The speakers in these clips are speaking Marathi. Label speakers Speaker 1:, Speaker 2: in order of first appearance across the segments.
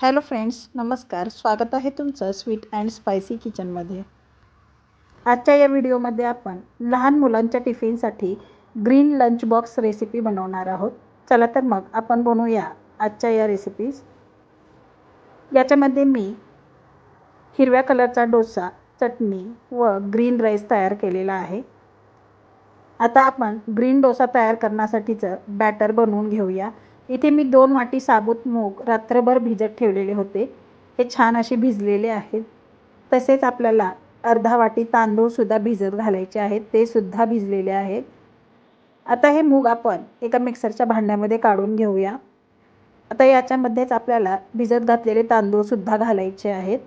Speaker 1: हॅलो फ्रेंड्स नमस्कार. स्वागत आहे तुमचं स्वीट अँड स्पायसी किचनमध्ये. आजच्या या व्हिडिओमध्ये आपण लहान मुलांच्या टिफिनसाठी ग्रीन लंच बॉक्स रेसिपी बनवणार आहोत. चला तर मग आपण बनवूया आजच्या या रेसिपीज याच्यामध्ये मी हिरव्या कलरचा डोसा चटणी व ग्रीन राईस तयार केलेला आहे. आता आपण ग्रीन डोसा तयार करण्यासाठीचं बॅटर बनवून घेऊया. इथे मी दोन वाटी साबूत मूग रात्रभर भिजत ठेवलेले होते. हे छान असे भिजलेले आहेत. तसेच आपल्याला अर्धा वाटी तांदूळसुद्धा भिजत घालायचे आहेत. ते सुद्धा भिजलेले आहेत. आता हे मूग आपण एका मिक्सरच्या भांड्यामध्ये काढून घेऊया. आता याच्यामध्येच आपल्याला भिजत घातलेले तांदूळसुद्धा घालायचे आहेत.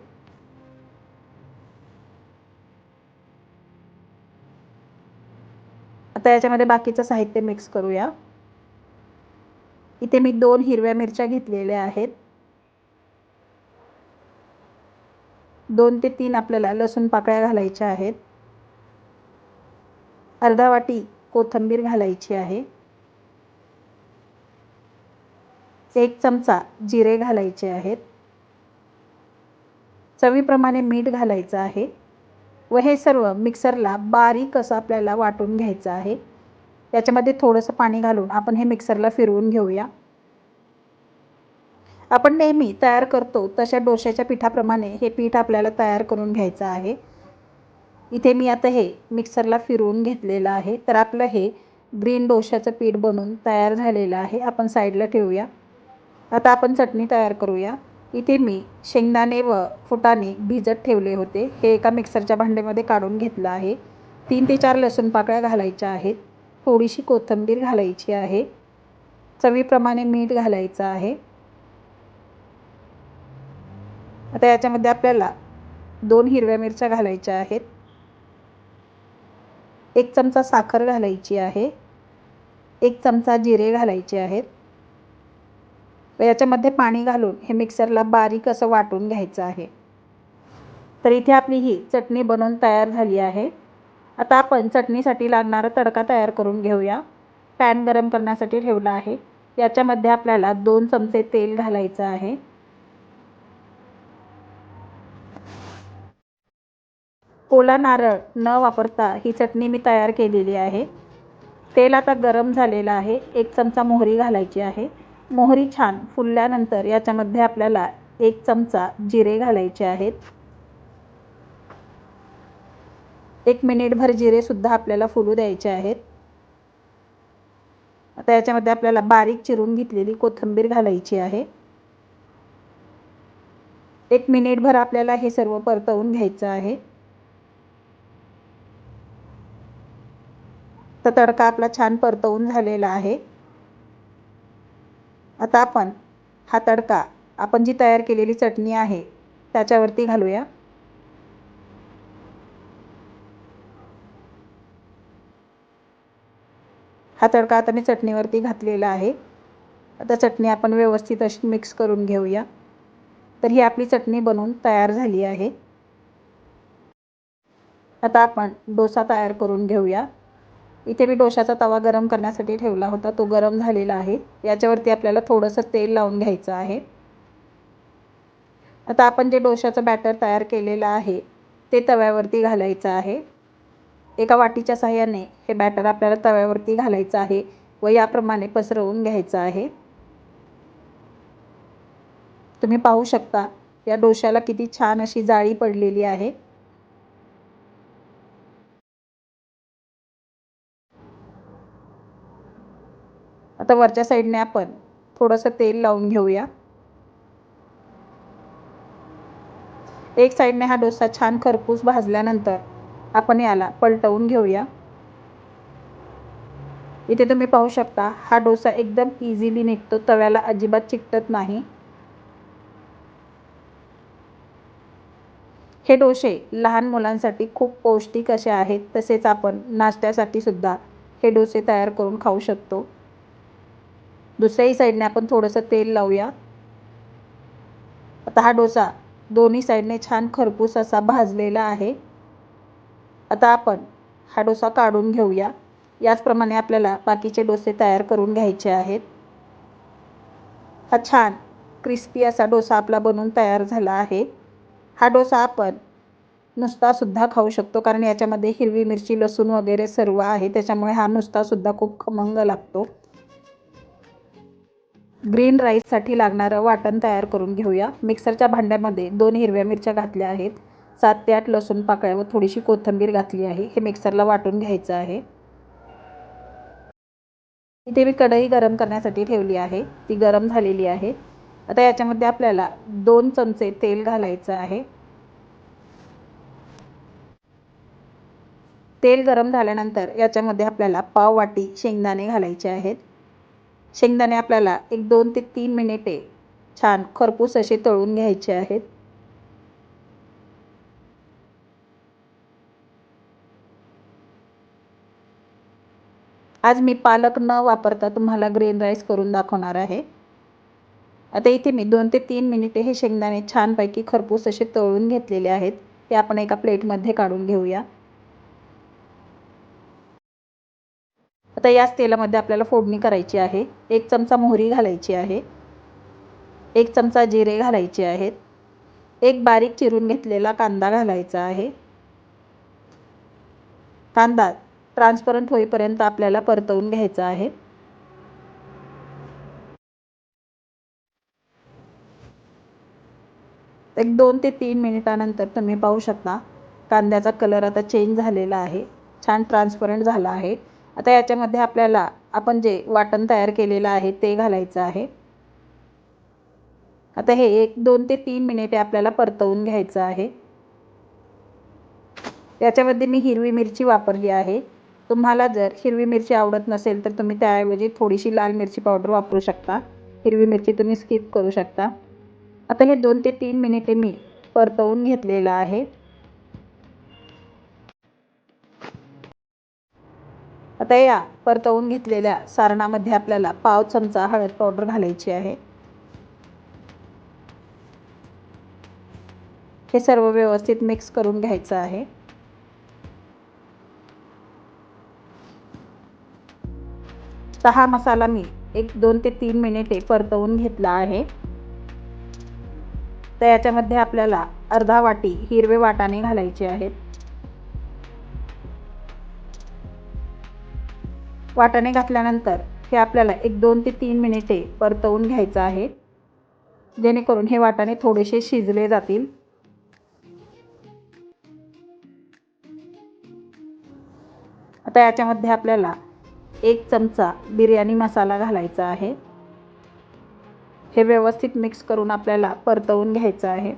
Speaker 1: आता याच्यामध्ये बाकीचं साहित्य मिक्स करूया. इथे मी दोन हिरव्या मिरच्या घेतलेल्या आहेत. दोन ते तीन आपल्याला लसूण पाकळ्या घालायच्या आहेत. अर्धा वाटी कोथिंबीर घालायची आहे. एक चमचा जिरे घालायचे आहेत. चवीप्रमाणे मीठ घालायचं आहे. व हे सर्व मिक्सरला बारीक असं आपल्याला वाटून घ्यायचं आहे. याच्यामध्ये थोडंसं पाणी घालून आपण हे मिक्सरला फिरवून घेऊया. आपण नेहमी तयार करतो तशा डोश्याच्या पिठाप्रमाणे हे पीठ आपल्याला तयार करून घ्यायचं आहे. इथे मी आता हे मिक्सरला फिरवून घेतलेलं आहे. तर आपलं हे ग्रीन डोश्याचं पीठ बनून तयार झालेलं आहे. आपण साईडला ठेवूया. आता आपण चटणी तयार करूया. इथे मी शेंगदाणे व फुटाणे भिजत ठेवले होते. हे एका मिक्सरच्या भांड्यामध्ये काढून घेतलं आहे. तीन ते चार लसूण पाकळ्या घालायच्या आहेत. थोडीशी कोथिंबीर घालायची आहे. चवीप्रमाणे मीठ घालायचं आहे. आता याच्यामध्ये आपल्याला दोन हिरव्या मिरच्या घालायच्या आहेत. एक चमचा साखर घालायची आहे. एक चमचा जिरे घालायचे आहेत. याच्यामध्ये पाणी घालून हे मिक्सरला बारीक असं वाटून घ्यायचं आहे. तर इथे आपली ही चटणी बनवून तयार झाली आहे. आता आपण चटणीसाठी लागणारा तडका तयार करून घेऊया. पॅन गरम करण्यासाठी ठेवला आहे. याच्यामध्ये आपल्याला दोन चमचे तेल घालायचं आहे. ओला नारळ न वापरता ही चटणी मी तयार केलेली आहे. तेल आता गरम झालेलं आहे. एक चमचा मोहरी घालायची आहे. मोहरी छान फुलल्यानंतर याच्यामध्ये आपल्याला एक चमचा जिरे घालायचे आहेत. एक मिनिटभर जिरेसुद्धा आपल्याला फुलू द्यायचे आहेत. आता याच्यामध्ये आपल्याला बारीक चिरून घेतलेली कोथिंबीर घालायची आहे. एक मिनिटभर आपल्याला हे सर्व परतवून घ्यायचं आहे. तर तडका आपला छान परतवून झालेला आहे. आता आपण हा तडका आपण जी तयार केलेली चटणी आहे त्याच्यावरती घालूया. हा तडका आता मी चटणीवरती घातलेला आहे. आता चटणी आपण व्यवस्थित अशी मिक्स करून घेऊया. तर ही आपली चटणी बनवून तयार झाली आहे. आता आपण डोसा तयार करून घेऊया. इथे मी डोशाचा तवा गरम करण्यासाठी ठेवला होता. तो गरम झालेला आहे. याच्यावरती आपल्याला थोडंसं तेल लावून घ्यायचं आहे. आता आपण जे डोशाचं बॅटर तयार केलेलं आहे ते तव्यावरती घालायचं आहे. एका वाटीच्या साह्याने हे बॅटर आपल्याला तव्यावरती घालायचं आहे व याप्रमाणे पसरवून घ्यायचं आहे. तुम्ही पाहू शकता या डोशाला किती छान अशी जाळी पडलेली आहे. आता वरच्या साईडने आपण थोडंसं तेल लावून घेऊया. एक साईडने हा डोसा छान खरपूस भाजल्यानंतर आपण याला पलटवून घेऊया. इथे तुम्ही पाहू शकता हा डोसा एकदम इझिली निघतो तव्याला अजिबात चिकटत नाही. हे डोसे लहान मुलांसाठी खूप पौष्टिक असे आहेत तसेच आपण नाश्त्यासाठी सुद्धा हे डोसे तयार करून खाऊ शकतो. दुसऱ्याही साईडने आपण थोडंसं तेल लावूया. आता हा डोसा दोन्ही साईडने छान खरपूस असा भाजलेला आहे. आता आपण हा डोसा काढून घेऊया. याचप्रमाणे आपल्याला बाकीचे डोसे तयार करून घ्यायचे आहेत. हा छान क्रिस्पी असा डोसा आपला बनून तयार झाला आहे. हा डोसा आपण नुसतासुद्धा खाऊ शकतो कारण याच्यामध्ये हिरवी मिरची लसूण वगैरे सर्व आहे. त्याच्यामुळे हा नुसतासुद्धा खूप खमंग लागतो. ग्रीन राईससाठी लागणारं वाटण तयार करून घेऊया. मिक्सरच्या भांड्यामध्ये दोन हिरव्या मिरच्या घातल्या आहेत. सात ते आठ लसूण पाकळ्या व थोडीशी कोथिंबीर घातली आहे. हे मिक्सरला वाटून घ्यायचं आहे. इथे मी कढई गरम करण्यासाठी ठेवली आहे. ती गरम झालेली आहे. आता याच्यामध्ये आपल्याला दोन चमचे तेल घालायचं आहे. तेल गरम झाल्यानंतर याच्यामध्ये आपल्याला पाव वाटी शेंगदाणे घालायचे आहेत. शेंगदाणे आपल्याला एक दोन ते तीन मिनिटे छान खरपूस असे तळून घ्यायचे आहेत. आज मी पालक न वापरता तुम्हाला ग्रीन राईस करून दाखवणार आहे. आता इथे मी दोन ते तीन मिनिटे हे शेंगदाणे छानपैकी खरपूस असे तळून घेतलेले आहेत. ते आपण एका प्लेटमध्ये काढून घेऊया. आता याच तेलामध्ये आपल्याला फोडणी करायची आहे. एक चमचा मोहरी घालायची आहे. एक चमचा जिरे घालायचे आहेत. एक बारीक चिरून घेतलेला कांदा घालायचा आहे. कांदा ट्रान्सपरंट होईपर्यंत आपल्याला परतवून घ्यायचं आहे. एक दोन ते तीन मिनिटानंतर तुम्ही पाहू शकता कांद्याचा कलर आता चेंज झालेला आहे. छान ट्रान्सपरंट झाला आहे. आता याच्यामध्ये आपल्याला आपण जे वाटण तयार केलेलं आहे ते घालायचं आहे. आता हे एक दोन ते तीन मिनिटे आपल्याला परतवून घ्यायचं आहे. याच्यामध्ये मी हिरवी मिरची वापरली आहे. तुम्हाला जर हिरवी मिरची आवडत नसेल तर तुम्ही त्याऐवजी थोडीशी लाल मिरची पावडर वापरू शकता. हिरवी मिरची तुम्ही स्किप करू शकता. आता हे दोन ते तीन मिनिटे मी परतवून घेतलेलं आहे. आता या परतवून घेतलेल्या सारणामध्ये आपल्याला पाव चमचा हळद पावडर घालायची आहे. हे सर्व व्यवस्थित मिक्स करून घ्यायचं आहे. हा मसाला मी एक दोन ते तीन मिनिटे परतवून घेतला आहे. तर याच्यामध्ये आपल्याला अर्धा वाटी हिरवे वाटाणे घालायचे आहेत. वाटाणे घातल्यानंतर हे आपल्याला एक दोन ते तीन मिनिटे परतवून घ्यायचं आहे. जेणेकरून हे वाटाणे थोडेसे शिजले जातील. आता याच्यामध्ये आपल्याला एक चमचा बिर्याणी मसाला घालायचा आहे. हे व्यवस्थित मिक्स करून आपल्याला परतवून घ्यायचं आहे.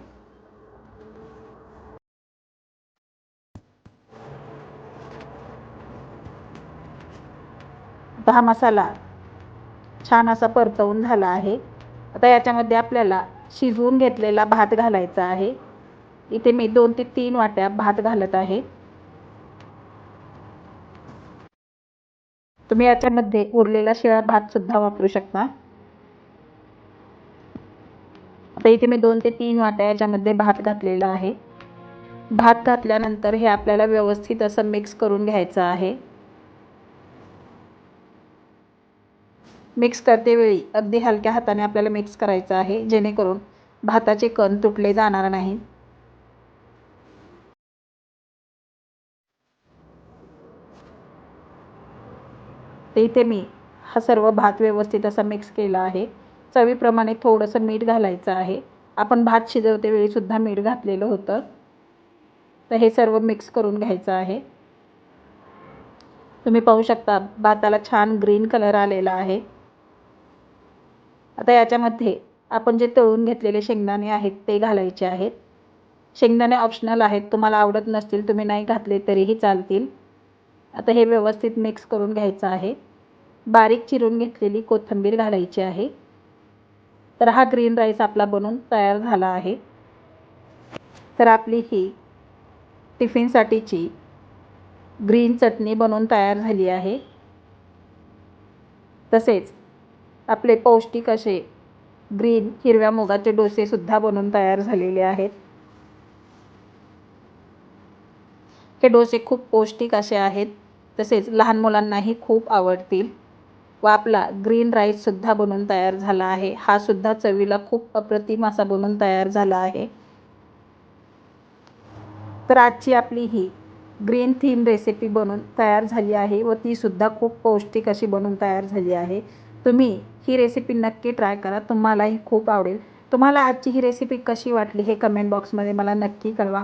Speaker 1: हा मसाला छान असा परतवून झाला आहे. आता याच्यामध्ये आपल्याला शिजवून घेतलेला भात घालायचा आहे. इथे मी दोन ते तीन वाट्या भात घालत आहे. तुम्ही याच्यामध्ये उरलेला शिळा भातसुद्धा वापरू शकता. आता इथे मी दोन ते तीन वाट्या याच्यामध्ये भात घातलेला आहे. भात घातल्यानंतर हे आपल्याला व्यवस्थित असं मिक्स करून घ्यायचं आहे. मिक्स करतेवेळी अगदी हलक्या हाताने आपल्याला मिक्स करायचं आहे जेणेकरून भाताचे कण तुटले जाणार नाहीत. ते इथे मी हा सर्व भात व्यवस्थित असा मिक्स केला आहे. चवीप्रमाणे थोडंसं मीठ घालायचं आहे. आपण भात शिजवते वेळीसुद्धा मीठ घातलेलं होतं. तर हे सर्व मिक्स करून घ्यायचं आहे. तुम्ही पाहू शकता भाताला छान ग्रीन कलर आलेला आहे. आता याच्यामध्ये आपण जे तळून घेतलेले शेंगदाणे आहेत ते घालायचे आहेत. शेंगदाणे ऑप्शनल आहेत तुम्हाला आवडत नसतील तुम्ही नाही घातले तरीही चालतील. आता हे व्यवस्थित मिक्स करून घ्यायचं आहे. बारीक चिरून घेतलेली कोथिंबीर घालायची आहे. तर हा ग्रीन राईस आपला बनून तयार झाला आहे. तर आपली ही टिफिनसाठीची ग्रीन चटणी बनवून तयार झाली आहे. तसेच आपले पौष्टिक असे ग्रीन हिरव्या मुगाचे डोसेसुद्धा बनवून तयार झालेले आहेत. हे डोसे खूप पौष्टिक असे आहेत. तसेच लहान मुलांनाही खूप आवडतील व आपला ग्रीन राईससुद्धा बनून तयार झाला आहे. हा सुद्धा चवीला खूप अप्रतिम असा बनून तयार झाला आहे. तर आजची आपली ही ग्रीन थीम रेसिपी बनून तयार झाली आहे व तीसुद्धा खूप पौष्टिक अशी बनून तयार झाली आहे. तुम्ही ही रेसिपी नक्की ट्राय करा. तुम्हालाही खूप आवडेल. तुम्हाला आजची ही रेसिपी कशी वाटली हे कमेंट बॉक्समध्ये मला नक्की कळवा.